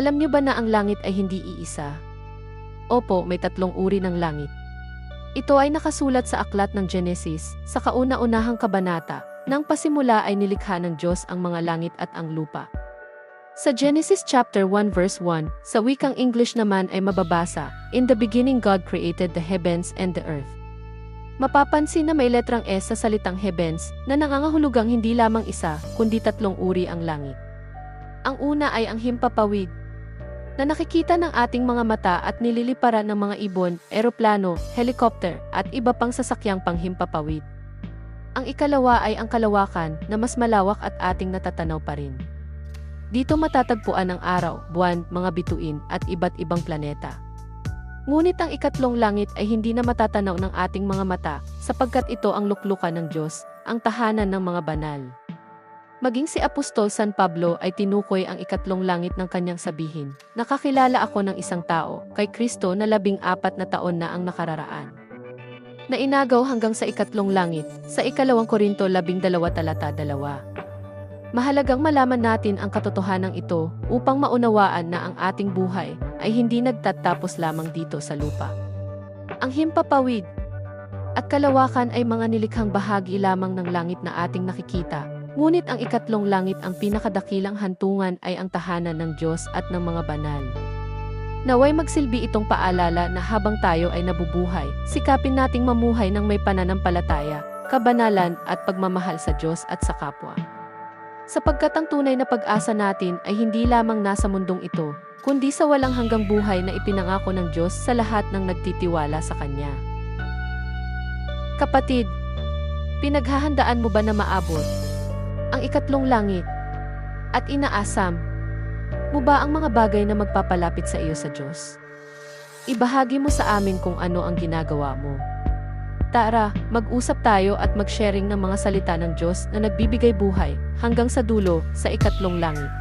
Alam niyo ba na ang langit ay hindi iisa? Opo, may tatlong uri ng langit. Ito ay nakasulat sa aklat ng Genesis, sa kauna-unahang kabanata, nang pasimula ay nilikha ng Diyos ang mga langit at ang lupa. Sa Genesis chapter 1 verse 1, sa wikang English naman ay mababasa, In the beginning God created the heavens and the earth. Mapapansin na may letrang S sa salitang heavens na nangangahulugang hindi lamang isa, kundi tatlong uri ang langit. Ang una ay ang himpapawid, na nakikita ng ating mga mata at nililiparan ng mga ibon, eroplano, helicopter, at iba pang sasakyang panghimpapawid. Ang ikalawa ay ang kalawakan na mas malawak at ating natatanaw pa rin. Dito matatagpuan ang araw, buwan, mga bituin, at iba't ibang planeta. Ngunit ang ikatlong langit ay hindi na matatanaw ng ating mga mata sapagkat ito ang luklukan ng Diyos, ang tahanan ng mga banal. Maging si Apostol San Pablo ay tinukoy ang ikatlong langit ng kanyang sabihin, Nakakilala ako ng isang tao, kay Kristo na labing apat na taon na ang nakararaan. Na inagaw hanggang sa ikatlong langit, sa ikalawang Korinto labing dalawa talata dalawa. Mahalagang malaman natin ang katotohanan ito upang maunawaan na ang ating buhay ay hindi nagtatapos lamang dito sa lupa. Ang himpapawid at kalawakan ay mga nilikhang bahagi lamang ng langit na ating nakikita, Ngunit ang ikatlong langit ang pinakadakilang hantungan ay ang tahanan ng Diyos at ng mga banal. Naway magsilbi itong paalala na habang tayo ay nabubuhay, sikapin nating mamuhay ng may pananampalataya, kabanalan at pagmamahal sa Diyos at sa kapwa. Sapagkat ang tunay na pag-asa natin ay hindi lamang nasa mundong ito, kundi sa walang hanggang buhay na ipinangako ng Diyos sa lahat ng nagtitiwala sa Kanya. Kapatid, pinaghahandaan mo ba na maabot ang ikatlong langit, at inaasam mo ba ang mga bagay na magpapalapit sa iyo sa Diyos? Ibahagi mo sa amin kung ano ang ginagawa mo. Tara, mag-usap tayo at mag-sharing ng mga salita ng Diyos na nagbibigay buhay hanggang sa dulo sa ikatlong langit.